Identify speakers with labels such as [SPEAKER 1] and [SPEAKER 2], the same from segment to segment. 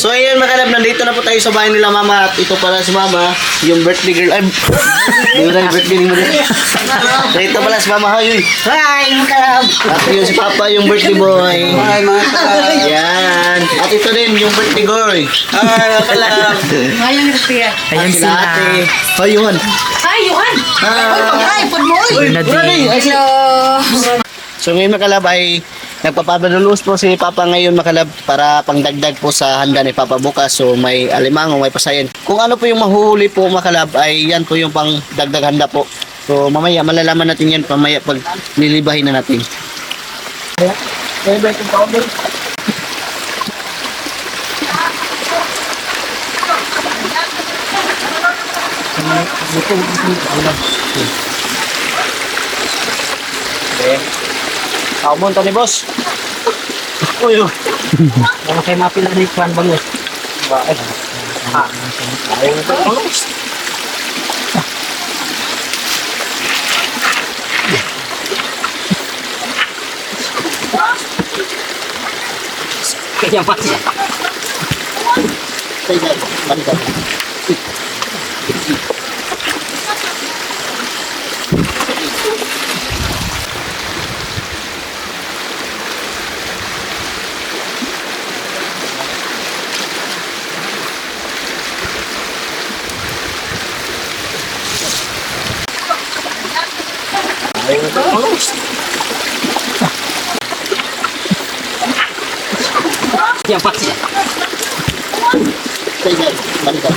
[SPEAKER 1] So ayun mga kalab, nandito na po tayo sa bahay nila mama at ito pala si mama, yung birthday girl. Ay, di ba na yung birthday mo din? So ito pala si mama, hi.
[SPEAKER 2] Hi, mga kalab.
[SPEAKER 1] At yun si papa, yung birthday boy.
[SPEAKER 2] Hi, mga kalab.
[SPEAKER 1] Yan. At ito din, yung birthday girl.
[SPEAKER 2] Hi, mga kalab.
[SPEAKER 3] Ngayon Rustia.
[SPEAKER 1] Ayan sila. Ate. Hi, Yuhan.
[SPEAKER 3] Hi, Johan!
[SPEAKER 1] Hi.
[SPEAKER 2] Hi.
[SPEAKER 1] Ay, si-
[SPEAKER 3] Hello!
[SPEAKER 1] So ngayon makalab ay nagpapabalulos po si Papa ngayon makalab para pangdagdag po sa handa ni Papa bukas. So may alimango, may pasayan. Kung ano po yung mahuhuli po makalab ay yan po yung pang dagdag handa po. So mamaya malalaman natin yan mamaya pag nilibahin na natin. Ako mo ni boss. Uy.
[SPEAKER 2] Ano kayo mapila ni Juan Bangus?
[SPEAKER 1] Bakit? Ah. Ayaw na to.
[SPEAKER 2] Kaya pa siya.
[SPEAKER 1] Kaya, balikan. Ayaw na to.
[SPEAKER 2] Kaya pa siya.
[SPEAKER 1] Kaya, balikan.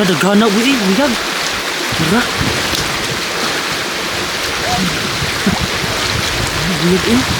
[SPEAKER 2] Wala, daghana ko eh. Bigag. Diba? Bigag eh.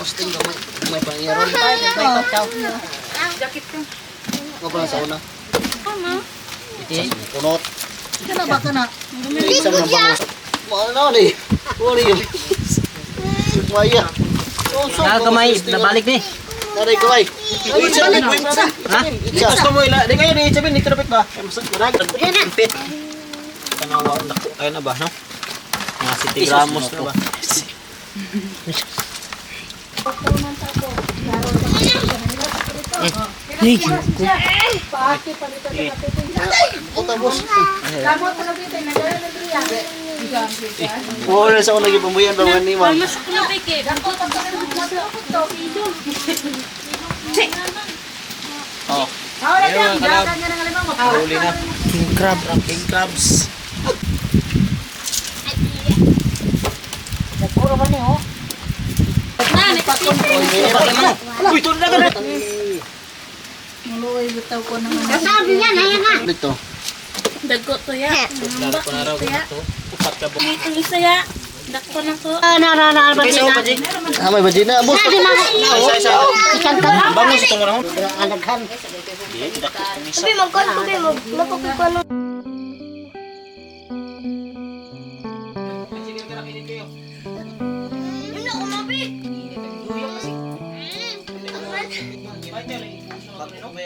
[SPEAKER 1] na kakakosting gamay. May pangyaron.
[SPEAKER 4] Jacket ko.
[SPEAKER 1] Nga pala sa una.
[SPEAKER 4] Ano?
[SPEAKER 1] Sa kunot.
[SPEAKER 2] Kana ba kana?
[SPEAKER 1] Isang ng bangus. Mahal na ni. Wala yun. Maya.
[SPEAKER 5] Nakakamay, nabalik ni.
[SPEAKER 1] Taray ko ay. Na po isa.
[SPEAKER 5] Ha? Gusto mo ila, di kayo ni Isabel, dito napit ba? Ay, masag, marag. Impit. Tanawa, kayo na ba, no? Mga city gramos na ba? Hey,
[SPEAKER 1] Puta boss.
[SPEAKER 2] Kamot na dito nagala na driya.
[SPEAKER 1] Wala sa ako naging pambuyan ba man ni ma'am.
[SPEAKER 4] Mas ko na bike.
[SPEAKER 2] Dako pa pa to idol.
[SPEAKER 1] Oh.
[SPEAKER 2] Ahora
[SPEAKER 5] Ayun,
[SPEAKER 2] yan,
[SPEAKER 5] mga kalab.
[SPEAKER 2] dagan nga ng alimang mo.
[SPEAKER 5] Huli na. King crab. King crabs.
[SPEAKER 2] Puro ba niyo?
[SPEAKER 4] Na.
[SPEAKER 5] Uy, ito na ganun.
[SPEAKER 2] Muloy bitaw ko naman.
[SPEAKER 4] Sabi yan, ayan na.
[SPEAKER 1] Dito.
[SPEAKER 4] Dago to ya.
[SPEAKER 5] Ko na raw ito. Upat ka ba?
[SPEAKER 4] Ang isa ya. Dako na ko.
[SPEAKER 5] Isa pa, Jing.
[SPEAKER 1] Ah, may badina boss.
[SPEAKER 5] Isa, isa. Ang bangus ito mo na.
[SPEAKER 2] Alaghan.
[SPEAKER 4] Sabi mo kon, sabi mo. Mapapipano.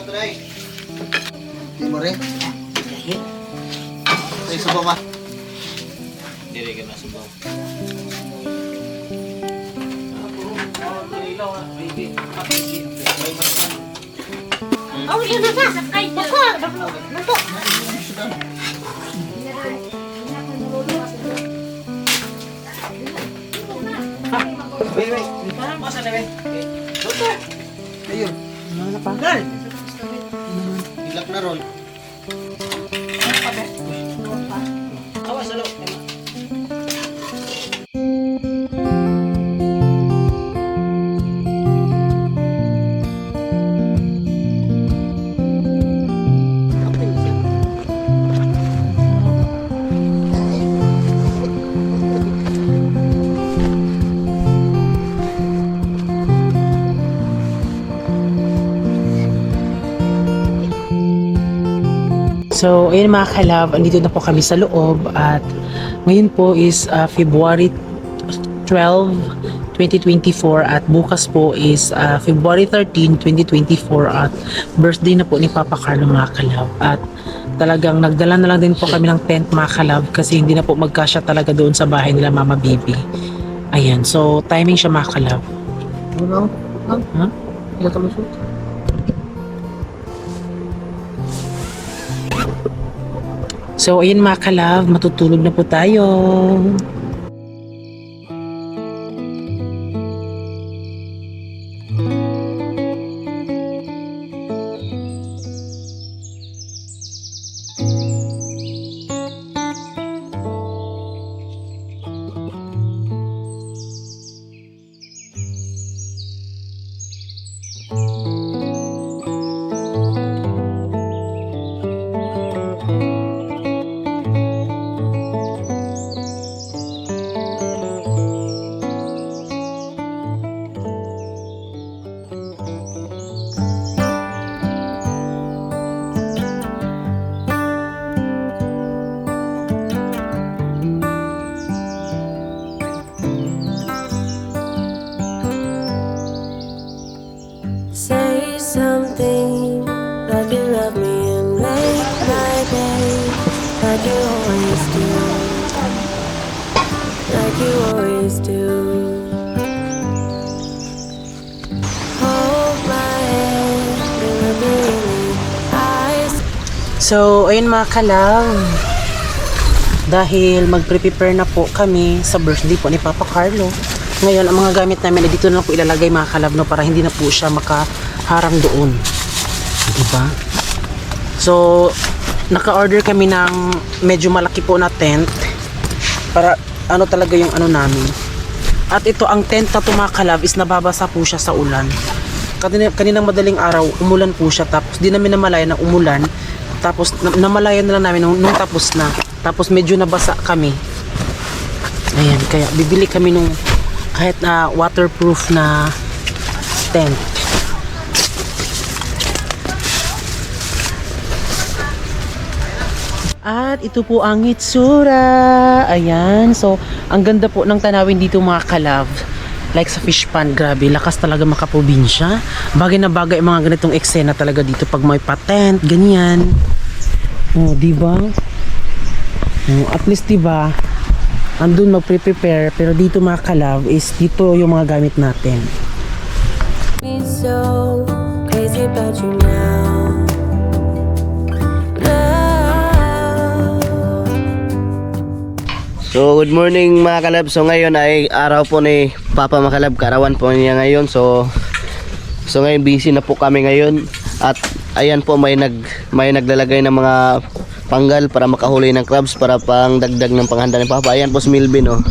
[SPEAKER 1] Matuloy. Di mo rin. Sa isa ba ma?
[SPEAKER 5] Dili ka na subaw.
[SPEAKER 4] Oh, yun na sa. Sakay. Bako. Bako.
[SPEAKER 5] Wait, wait. Masa na, wait.
[SPEAKER 1] Ayun. Hilak na
[SPEAKER 5] अपना role
[SPEAKER 6] So, ayun mga kalab, andito na po kami sa loob at ngayon po is uh, February 12, 2024 at bukas po is uh, February 13, 2024 at birthday na po ni Papa Carlo mga kalab at talagang nagdala na lang din po kami ng tent mga kalab kasi hindi na po magkasya talaga doon sa bahay nila Mama Bibi. Ayan, so timing siya mga kalab.
[SPEAKER 1] Ano?
[SPEAKER 6] Ha?
[SPEAKER 1] Hilak ka lusot.
[SPEAKER 6] So, ayun mga kalab, matutulog na po tayo. So, ayun mga kalaw. Dahil magpre-prepare na po kami sa birthday po ni Papa Carlo. Ngayon, ang mga gamit namin ay dito na lang po ilalagay mga kalab no, para hindi na po siya makaharang doon. Diba? So, naka-order kami ng medyo malaki po na tent para ano talaga yung ano namin. At ito, ang tent na to mga kalab is nababasa po siya sa ulan. Kanina, kaninang madaling araw, umulan po siya. Tapos di namin namalayan na umulan. Tapos na, namalayan na lang namin nung, nung tapos na. Tapos medyo nabasa kami. Ayan, kaya bibili kami nung kahit na waterproof na tent. At ito po ang itsura. Ayan. So, ang ganda po ng tanawin dito mga kalab. Like sa fish pond, grabe. Lakas talaga makaprobinsya. Bagay na bagay mga ganitong eksena talaga dito pag may patent, ganyan. Oh, di ba? Oh, at least di ba? Andun magpre-prepare pero dito mga kalab is dito yung mga gamit natin.
[SPEAKER 7] So crazy about you now.
[SPEAKER 1] So, good morning mga kalab. So, ngayon ay araw po ni Papa Makalab. Karawan po niya ngayon. So, so ngayon busy na po kami ngayon. At ayan po may nag may naglalagay ng mga panggal para makahuli ng crabs para pang dagdag ng panghanda ni Papa. Ayan po si Milvin oh.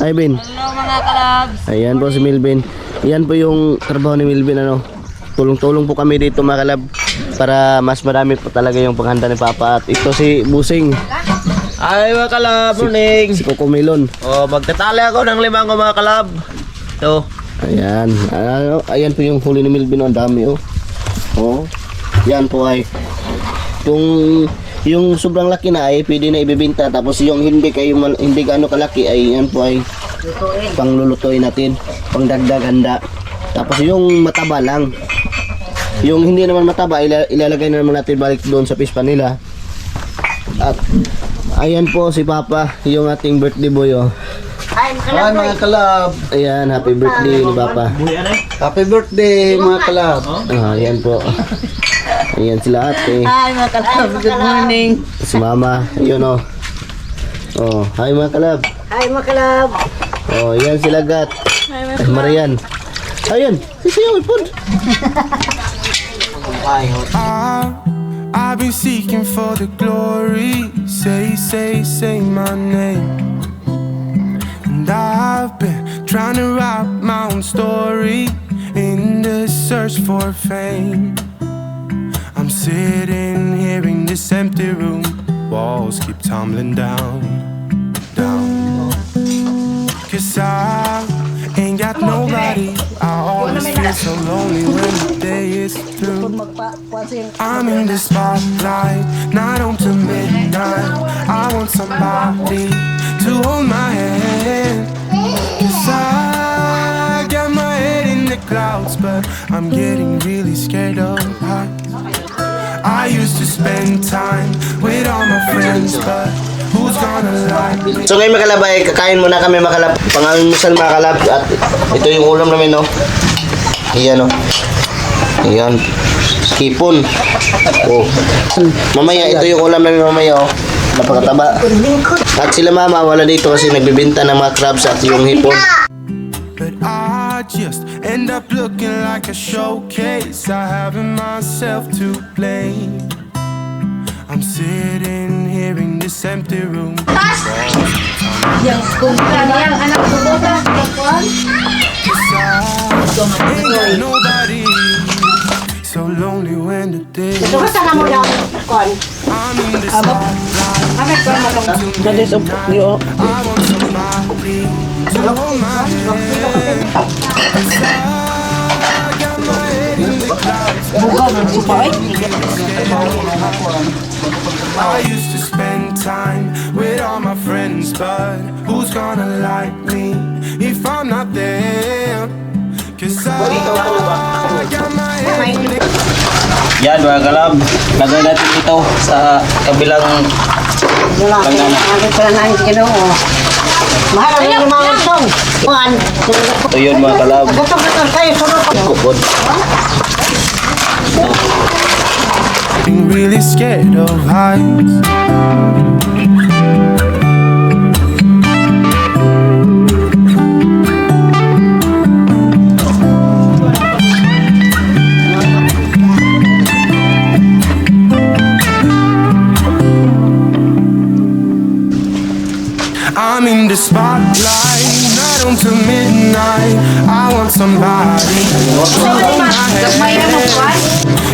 [SPEAKER 1] Ay Bin.
[SPEAKER 4] Hello mga kalabs.
[SPEAKER 1] Ayan po si Milvin. Ayan po yung trabaho ni Milvin ano. Tulong-tulong po kami dito mga kalab para mas marami po talaga yung panghanda ni Papa. At ito si Busing,
[SPEAKER 5] Ay mga kalab, morning.
[SPEAKER 1] si Coco Melon.
[SPEAKER 5] Oh, magtatali ako ng limang mga kalab. To.
[SPEAKER 1] Ayan. Ano, ayan po yung huli ni Milvin. oh, Ang dami oh. Oh. Yan po ay kung yung sobrang laki na ay pwede na ibebenta tapos yung hindi kayo hindi gaano kalaki ay yan po ay panglulutuin natin pangdagdag handa tapos yung mataba lang yung hindi naman mataba ila- ilalagay na naman natin balik doon sa pispa nila at ayan po si Papa yung ating birthday boy oh
[SPEAKER 2] Ay,
[SPEAKER 1] Hi mga kalab. Ayan, happy birthday ni Papa. Happy birthday mga kalab. Ah, ayan po. Ayan sila ate.
[SPEAKER 2] Hi, mga kalab. Good morning.
[SPEAKER 1] Si Mama, ayun oh. Oh, hi mga kalab.
[SPEAKER 2] Hi, mga kalab.
[SPEAKER 1] Oh, ayan sila gat. Ay, Marian. Ayun, si Siyo Ipod.
[SPEAKER 8] I, I've been seeking for the glory. Say, say, say my name. And I've been trying to write my own story in the search for fame. I'm sitting here in this empty room. Walls keep tumbling down, down. Cause I ain't got nobody. I always feel so lonely when the day is through. I'm in the spotlight, night on to midnight. I want somebody to hold my hand. Cause I got my head in the clouds, but I'm getting really scared of heights. I used to spend time with all my friends, but who's gonna lie?
[SPEAKER 1] So ngayon mga kalab ay kakain muna kami mga kalab. Pangalmusal mga kalab at ito yung ulam namin no. Ayan oh. Ayan. Kipon. Oh. Mamaya ito yung ulam namin mamaya oh. Napakataba. At sila mama wala dito kasi nagbibenta ng mga crabs at yung hipon.
[SPEAKER 8] But I just end up looking like a showcase. I haven't myself to blame. I'm sitting here in this empty room. Cause I ain't got nobody. So lonely when the day is
[SPEAKER 2] Basta na mo lang. Kon.
[SPEAKER 8] I'm in the spotlight.
[SPEAKER 6] That is, di oh.
[SPEAKER 8] I I used to spend time with all my friends, but who's gonna like me if I'm not there? Cause I got my head in the
[SPEAKER 5] Yan mga kalab. Lagay natin ito sa kabilang
[SPEAKER 2] Wala. Ang pala na yung ginoo. Mahal ang yung mga utong.
[SPEAKER 5] Ito yun mga kalab.
[SPEAKER 2] Gatong-gatong kayo. Sunod ko.
[SPEAKER 1] Kupon.
[SPEAKER 8] getting really scared of heights. I'm in the spotlight, not until midnight. I want somebody.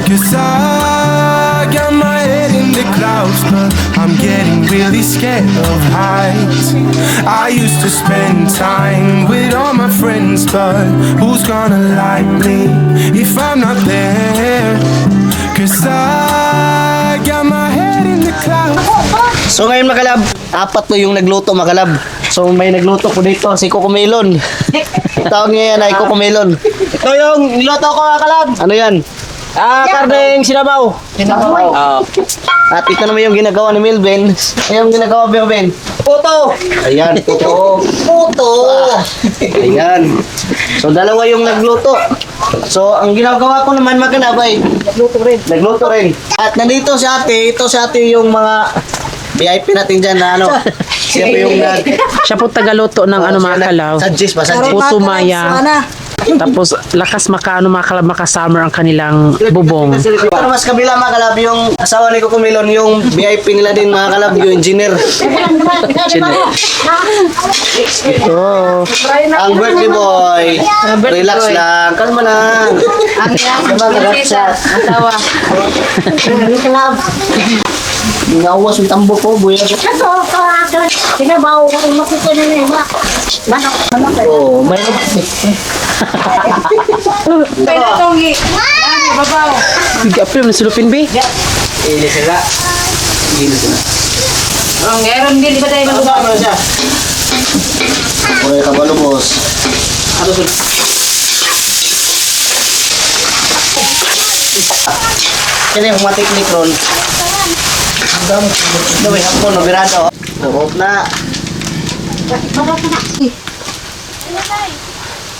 [SPEAKER 8] Cause I got my head in the clouds, but I'm getting really scared of heights. I used to spend time with all my friends, but who's gonna like me if I'm not there? Cause I got my head in the clouds.
[SPEAKER 1] So ngayon makalab, apat to yung nagluto makalab. So may nagluto po dito, si Coco Melon. Tawag niya yan ay Coco Melon.
[SPEAKER 9] Ito yung niloto ko makalab.
[SPEAKER 1] Ano yan?
[SPEAKER 9] Ah, karneng sinabaw. Ah,
[SPEAKER 1] At ito naman yung ginagawa ni Melvin. Ay, yung ginagawa ni Melvin.
[SPEAKER 9] puto.
[SPEAKER 1] Ayan, puto.
[SPEAKER 9] Puto.
[SPEAKER 1] Ayan. So dalawa yung nagluto. So ang ginagawa ko naman maganap ay nagluto rin. Nagluto rin. At nandito si ate, ito si ate yung mga VIP natin dyan na ano. Siya po yung nag...
[SPEAKER 6] Siya po tagaluto ng ano mga kalaw.
[SPEAKER 1] Suggest ba? Suggest.
[SPEAKER 6] Puto maya. Tapos lakas maka ano mga kalab maka-summer ang kanilang bubong.
[SPEAKER 1] Para mas kabila mga kalab, yung asawa ni Coco Melon, yung VIP nila din mga kalab, yung engineer. Oh, ang birthday boy. Relax lang. Kalma lang. Kalma, relax lang. Ngawas yung tambo ko, buya ko.
[SPEAKER 2] Ito, ito, ito. Sinabaw ko, makita na na yung manok. Manok.
[SPEAKER 1] Oh, may
[SPEAKER 6] Biga pa yung nasulupin be.
[SPEAKER 1] Ili sila. Ili sila.
[SPEAKER 10] Oh, meron din ba tayo
[SPEAKER 9] Ano siya?
[SPEAKER 1] Puro ka balubos.
[SPEAKER 9] Ano siya?
[SPEAKER 1] Kaya yung matik ni Kron. Gawin ako, no, birado. Turot na.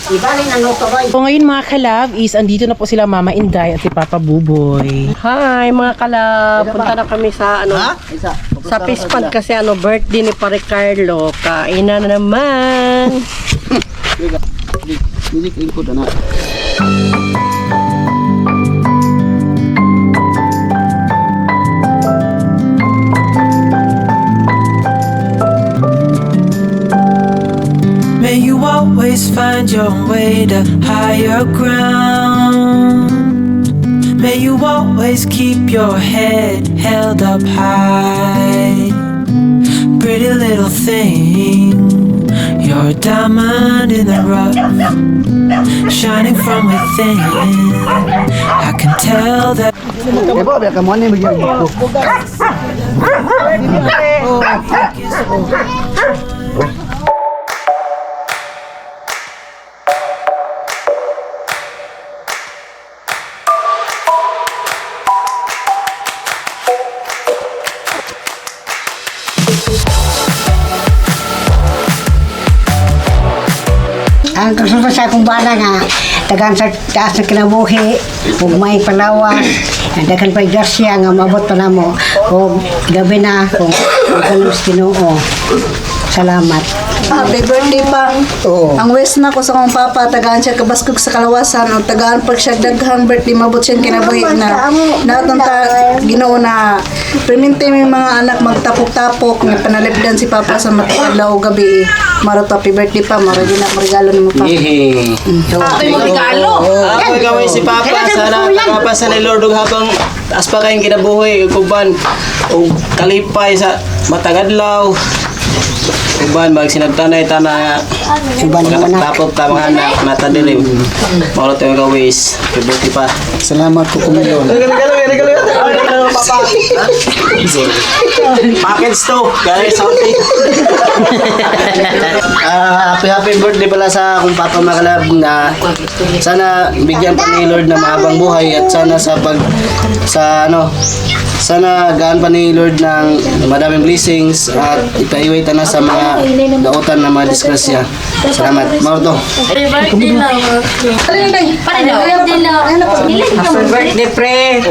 [SPEAKER 2] Ibalin ang luto ko.
[SPEAKER 6] So ngayon mga kalab is andito na po sila Mama Inday at si Papa Buboy.
[SPEAKER 10] Hi mga kalab, punta na kami sa ano sa Pispad kasi ano birthday ni Pare Carlo. Kainan na naman.
[SPEAKER 1] Hindi ko na.
[SPEAKER 7] Always find your way to higher ground. May you always keep your head held up high. Pretty little thing, you're a diamond in the rough, shining from within. I can tell that.
[SPEAKER 1] Eh, Ebo, biya ka mo ni bigyan ko.
[SPEAKER 10] Ang bala nga, tagaan sa taas na kinabuhi, ug may palawas, dagan pa grasya nga mabot pa namo, ug gabi na kung kanang Ginoo. Salamat.
[SPEAKER 11] Happy birthday pa.
[SPEAKER 1] Oo.
[SPEAKER 11] Ang wish na ko sa kong papa, tagaan siya kabaskog sa kalawasan, o tagaan pag siya daghang birthday, mabot siya kinabuhi na. Natong ta, ginoo na, perminti may mga anak magtapok-tapok, nga panalipdan si papa sa matalaw gabi. Maro to, happy birthday pa, maro din na regalo ni mo pa.
[SPEAKER 1] Yehe.
[SPEAKER 9] Ako gawin si Papa. Sana nakapasa ni Lord habang taas pa kayong kinabuhi. Kuban. O kalipay sa matagadlaw. Kuban, mag sinagtanay ta na
[SPEAKER 10] Uban mo na.
[SPEAKER 9] tapok ta mga anak matadilim. Mao to yung gawis. Kibuti pa.
[SPEAKER 1] Salamat ko kumilon.
[SPEAKER 9] Papa. Package to. Gaya something.
[SPEAKER 1] Ah, happy happy birthday pala sa akong Papa Makalab na sana bigyan pa ni Lord na mahabang buhay at sana sa pag sa ano sana gaan pa ni Lord ng madaming blessings at ipaiway ta na sa mga dautan na mga disgrasya. Salamat. Mao to.
[SPEAKER 10] Happy birthday, pre.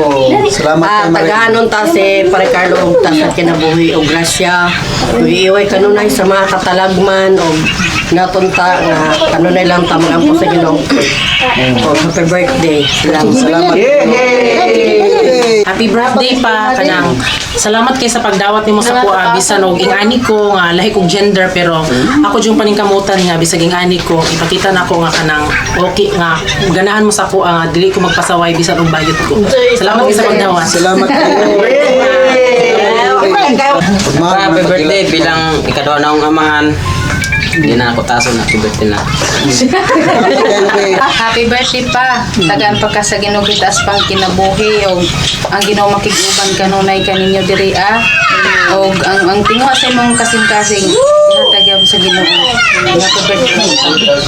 [SPEAKER 1] Salamat
[SPEAKER 10] Ah,
[SPEAKER 1] kay
[SPEAKER 10] Tagahanon ta si Pare Carlo ug ta sa kinabuhi ug grasya. Iiway kanunay sa mga katalagman ug natunta nga kanunay lang ta magampo sa Ginoo. Oh, happy birthday. Salamat.
[SPEAKER 1] Salamat.
[SPEAKER 6] Happy birthday pa kanang salamat kay sa pagdawat nimo sa kuha bisan og ingani ko nga lahi kong gender pero ako jung paningkamutan nga bisag ingani ko ipakita na ako nga kanang okay nga ganahan mo sa kuha nga dili ko magpasaway bisan og bayot ko. Salamat kay sa pagdawat.
[SPEAKER 5] Salamat kayo.
[SPEAKER 12] Happy birthday bilang ikadwa na akong amahan. Hindi na ako taso na happy birthday na.
[SPEAKER 3] Happy birthday pa. Tagaan pa ka sa Ginoo gitas pang kinabuhi og ang Ginoo makiguban kanunay kaninyo diri ah. Og ang ang tinguha sa imong kasing-kasing ihatag sa Ginoo. Happy birthday.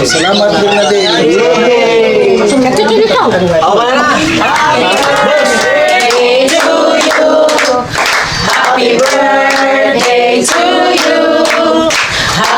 [SPEAKER 5] Salamat din na din.
[SPEAKER 6] Happy birthday to you.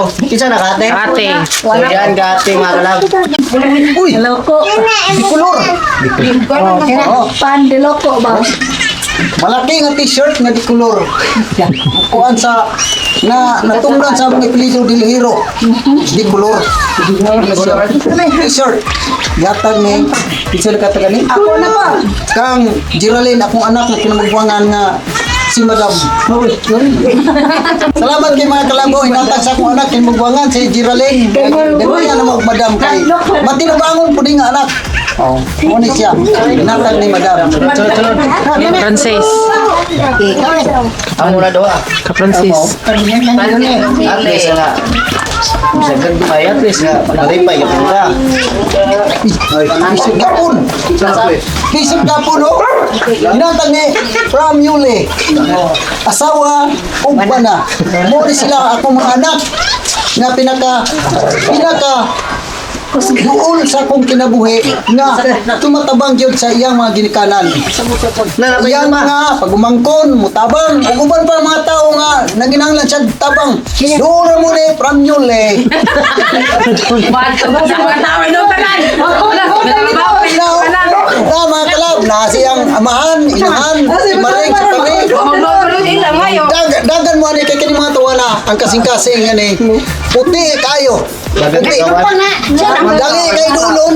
[SPEAKER 1] Regalo. Kinsa na kate?
[SPEAKER 6] Ate.
[SPEAKER 1] So yan kate mga kalab.
[SPEAKER 5] Uy!
[SPEAKER 2] Loko.
[SPEAKER 5] Dikolor!
[SPEAKER 2] Oh, pandiloko ba?
[SPEAKER 5] Malaki nga t-shirt nga dikolor. Kuan sa na natungdan sa mga apelyido Dilhiro. Dikolor. T-shirt. Yatag ni Kinsa ka taga ni? Ako na pa. Kang Geraldine akong anak na kinamugwangan nga si Madam. Salamat kay mga kalanggo inatag sa akong anak kinamugwangan si Geraldine. Demo yan mo Madam kay matinabangon pud nga anak. Oh, mo ni siya. Inatag ni Madam.
[SPEAKER 6] Francis.
[SPEAKER 1] Amo na doa.
[SPEAKER 6] Ka Francis.
[SPEAKER 1] At least nga. Sa ganda may at least nga malipay yung ka.
[SPEAKER 5] Ay, isip gapon. Isip gapon, oh. Inatag ni from Yuli. Asawa, ug bana. Mo ni sila akong mga anak nga pinaka pinaka Duol sa akong kinabuhi nga tumatabang gyud sa iyang mga ginikanan. Iyang mga pagumangkon, mutabang, ug uban pa mga tao nga naginanglan siya tabang. Duol mo ni from Yuli. Na mga kalab, na siyang amahan, inahan, imaring sa kami. Dag, dagan mo ani kay kini mga tawana ang kasing-kasing ani. Puti kayo. Puti. Dali kay dulon.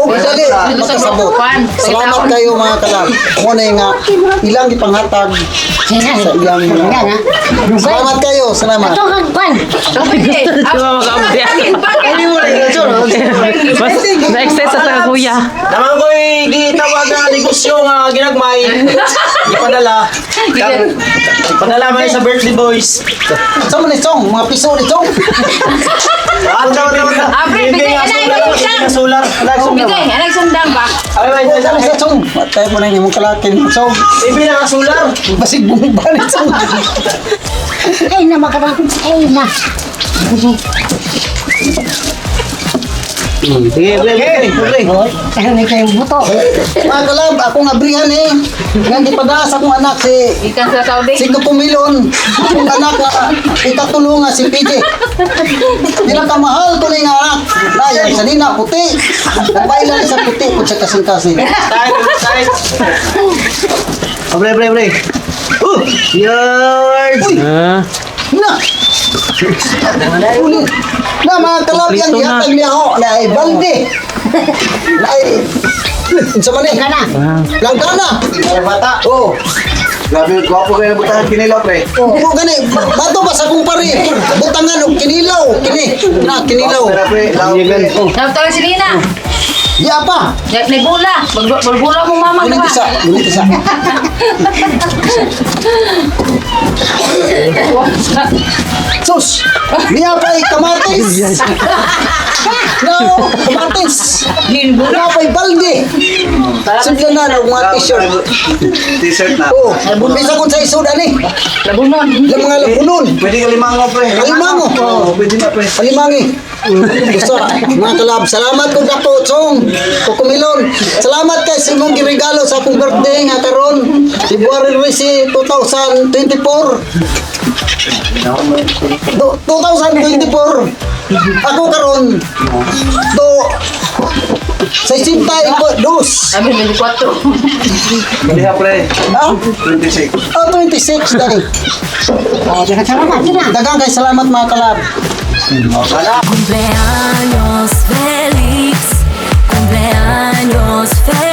[SPEAKER 5] O dali makasabot. Salamat kayo mga kalab. Mo na nga ilang gipanghatag sa iyang mga. Salamat kayo, salamat.
[SPEAKER 2] Ito kang pan.
[SPEAKER 6] Mas na-excess sa taga kuya.
[SPEAKER 5] Naman ko'y gitawag na negosyo nga ginagmay. Ipadala. Ipadala man sa birthday boys. Sa mo ni Chong? Mga piso ni Chong? Ah, daw daw daw.
[SPEAKER 3] Abre, bigay, anay,
[SPEAKER 5] nga solar.
[SPEAKER 3] Bigay, anay sundang ba?
[SPEAKER 5] Ay, ay, ay, ay, sa Chong. Matay mo na yung mong kalakin. Chong. Ibi na nga solar. Basig bumba ni Chong.
[SPEAKER 2] Ay na makarang. Ay na.
[SPEAKER 1] Sige, sige, sige.
[SPEAKER 2] Ano na kayong buto?
[SPEAKER 5] Mga kalab, akong abrihan eh. Nga gipadala sa akong anak si
[SPEAKER 3] Ikan sa Saudi.
[SPEAKER 5] Si Kupumilon, akong anak nga ikatulong nga si PJ. Nila ka mahal ko nga anak. Na, yan sa nina, puti. Nagpailan sa puti po sa kasing-kasing.
[SPEAKER 1] Oh, bre, bre, bre. Uh, yards.
[SPEAKER 6] Ah,
[SPEAKER 5] Na! Na, mga kalab yan,
[SPEAKER 6] Kompleto na.
[SPEAKER 5] yatag niya ako. Na, ay, balde. Na, ay, sa mani.
[SPEAKER 2] Kana.
[SPEAKER 5] Langkana.
[SPEAKER 1] Bata.
[SPEAKER 5] Oh.
[SPEAKER 1] Grabe, gwapo kayo butahan kinilaw, pre.
[SPEAKER 5] Oh, gani, bato ba sa kong pari? Butangan og kinilaw, kini. Na, kinilaw.
[SPEAKER 1] Pero, pre, law.
[SPEAKER 3] Dapat si Lina.
[SPEAKER 5] Ya pa!
[SPEAKER 3] Ya, nagula. Magbula mo mama
[SPEAKER 5] Gunit isa, gunit isa. Sus! Niya pa ay kamatis! No! Kamatis! Niya pa ay balde! Simple na na, mga t-shirt.
[SPEAKER 9] T-shirt na.
[SPEAKER 5] Oo, bisa kong sa isuda ni.
[SPEAKER 3] Labunon.
[SPEAKER 5] Yung mga labunon.
[SPEAKER 9] Pwede kalimango pre.
[SPEAKER 5] Kalimango.
[SPEAKER 9] Oo, pwede na pre.
[SPEAKER 5] Alimangi. Gusto, mga kalab. Salamat kong dako, Chong. Kukumilon. Salamat kay sa imong giregalo sa akong birthday nga karon. February 13, 2024. Do, 2024. Ako karon. Do, sa isinta iko dos.
[SPEAKER 3] Sabi, 24.
[SPEAKER 9] Pwede ha pre.
[SPEAKER 5] Ah,
[SPEAKER 9] 26.
[SPEAKER 5] oh, 26 dali.
[SPEAKER 2] Oh, dagan salamat na.
[SPEAKER 5] Dagang kay salamat mga kalab.
[SPEAKER 4] Cumpleaños feliz, cumpleaños feliz,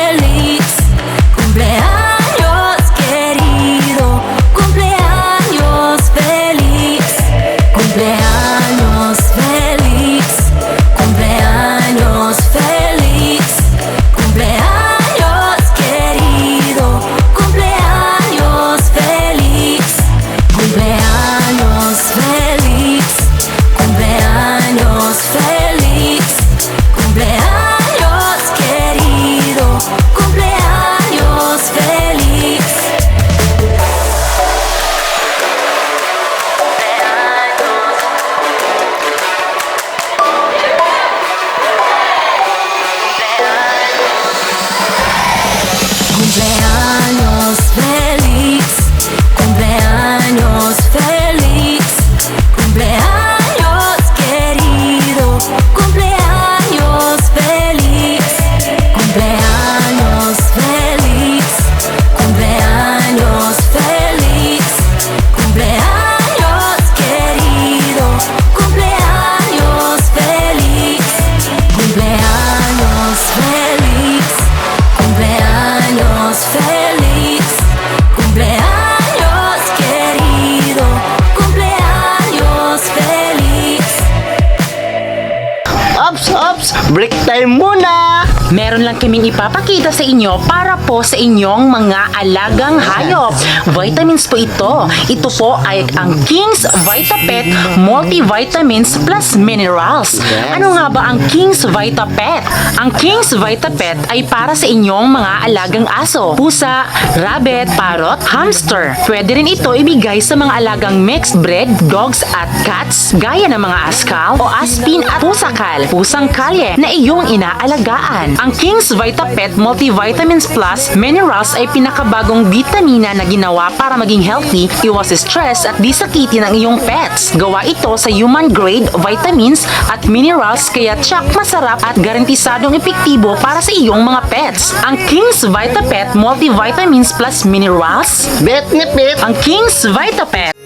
[SPEAKER 5] Break time muna!
[SPEAKER 13] Meron lang kaming ipapakita sa inyo para po sa inyong mga alagang hayop. Vitamins po ito. Ito po ay ang King's Vitapet Multivitamins Plus Minerals. Ano nga ba ang King's Vitapet? Ang King's Vitapet ay para sa inyong mga alagang aso, pusa, rabbit, parrot, hamster. Pwede rin ito ibigay sa mga alagang mixed breed, dogs at cats, gaya ng mga askal o aspin at pusakal, pusang kalye na iyong inaalagaan. Ang King's Vitapet Multivitamins Plus Minerals ay pinakabagong vitamina na ginawa para maging healthy, iwas stress at di sakitin ang iyong pets. Gawa ito sa human grade vitamins at minerals kaya tsak masarap at garantisadong epektibo para sa iyong mga pets. Ang King's Vitapet Multivitamins Plus Minerals
[SPEAKER 5] Bet, nip, bet!
[SPEAKER 13] ang King's Vitapet